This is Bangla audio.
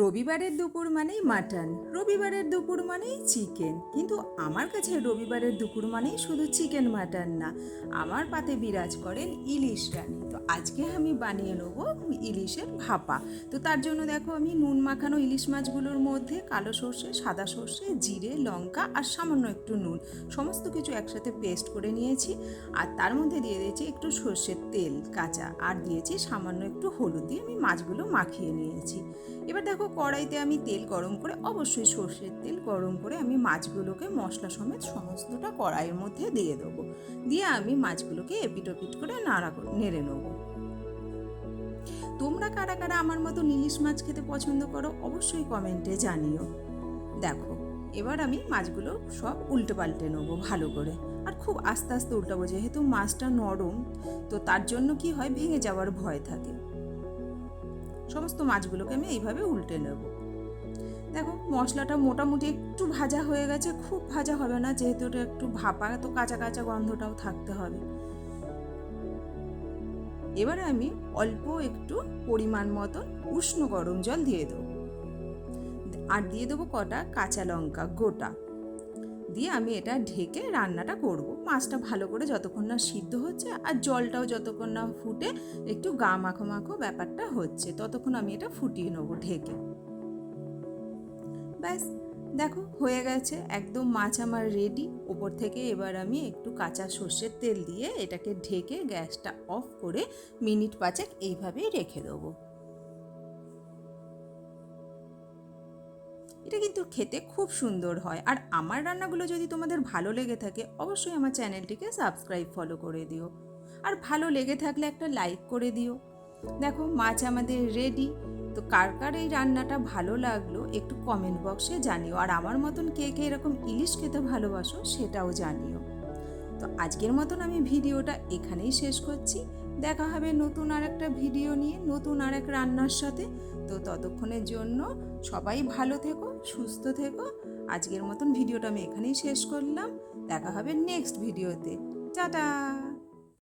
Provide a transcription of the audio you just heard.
রবিবারের দুপুর মানেই মাটন, রবিবারের দুপুর মানেই চিকেন। কিন্তু আমার কাছে রবিবারের দুপুর মানেই শুধু চিকেন মাটন না, আমার পাতে বিরাজ করেন ইলিশ রানী। তো আজকে আমি বানিয়ে নেব ইলিশের ভাপা। তো তার জন্য দেখো আমি নুন মাখানো ইলিশ মাছগুলোর মধ্যে কালো সর্ষে, সাদা সর্ষে, জিরে, লঙ্কা আর সামান্য একটু নুন, সমস্ত কিছু একসাথে পেস্ট করে নিয়েছি। আর তার মধ্যে দিয়ে দিয়েছি একটু সর্ষের তেল, কাঁচা। আর দিয়েছি সামান্য একটু হলুদ দিয়ে আমি মাছগুলো মাখিয়ে নিয়েছি। এবার দেখো কড়াইতে আমি তেল গরম করে, অবশ্যই সর্ষের তেল গরম করে আমি মাছগুলোকে মশলা সমেত সমস্তটা কড়াইয়ের মধ্যে দিয়ে দেবো। দিয়ে আমি মাছগুলোকে এপিট ওপিট করে নাড়া নেড়ে নেব। তোমরা কারা কারা আমার মতো ইলিশ মাছ খেতে পছন্দ করো, অবশ্যই কমেন্টে জানিও। দেখো, এবার আমি মাছগুলো সব উল্টে পাল্টে নেব ভালো করে। আর খুব আস্তে আস্তে উল্টাবো, যেহেতু মাছটা নরম, তো তার জন্য কি হয়, ভেঙে যাওয়ার ভয় থাকে। সমস্ত মাছগুলোকে আমি এইভাবে উল্টে নেব। দেখো, মশলাটা মোটামুটি একটু ভাজা হয়ে গেছে, খুব ভাজা হবে না, যেহেতু এটা একটু ভাপা, তো কাঁচা কাঁচা গন্ধটাও থাকতে হবে। এবারে আমি অল্প একটু পরিমাণ মতন উষ্ণ গরম জল দিয়ে দেবো। আর দিয়ে দেবো কটা কাঁচা লঙ্কা গোটা। দিয়ে আমি এটা ঢেকে রান্নাটা করব। মাছটা ভালো করে যতক্ষণ না সিদ্ধ হচ্ছে আর জলটাও যতক্ষণ না ফুটে একটু গা মাখো মাখো ব্যাপারটা হচ্ছে, ততক্ষণ আমি এটা ফুটিয়ে নেব ঢেকে। ব্যাস, দেখো হয়ে গেছে, একদম মাছ আমার রেডি ওপর থেকে এবার আমি একটু কাঁচা সর্ষের তেল দিয়ে এটাকে ঢেকে গ্যাসটা অফ করে মিনিট পাঁচেক এইভাবেই রেখে দেবো। এটা কিন্তু খেতে খুব সুন্দর হয়। আর আমার রান্নাগুলো যদি তোমাদের ভালো লেগে থাকে, অবশ্যই আমার চ্যানেলটিকে সাবস্ক্রাইব, ফলো করে দিও। আর ভালো লেগে থাকলে একটা লাইক করে দিও। দেখো, মাছ আমাদের রেডি তো কার কার এই রান্নাটা ভালো লাগল, একটু কমেন্ট বক্সে জানিও। আর আমার মতন কে কে এরকম ইলিশ খেতে ভালোবাসো, সেটাও জানিও। তো আজকের মতন আমি ভিডিওটা এখানেই শেষ করছি। দেখা হবে নতুন আর একটা ভিডিও নিয়ে, নতুন আর এক রান্নার সাথে। তো ততক্ষণের জন্য সবাই ভালো থেকো, সুস্থ থেকো। আজকের মতন ভিডিওটা আমি এখানেই শেষ করলাম। দেখা হবে নেক্সট ভিডিওতে টাটা!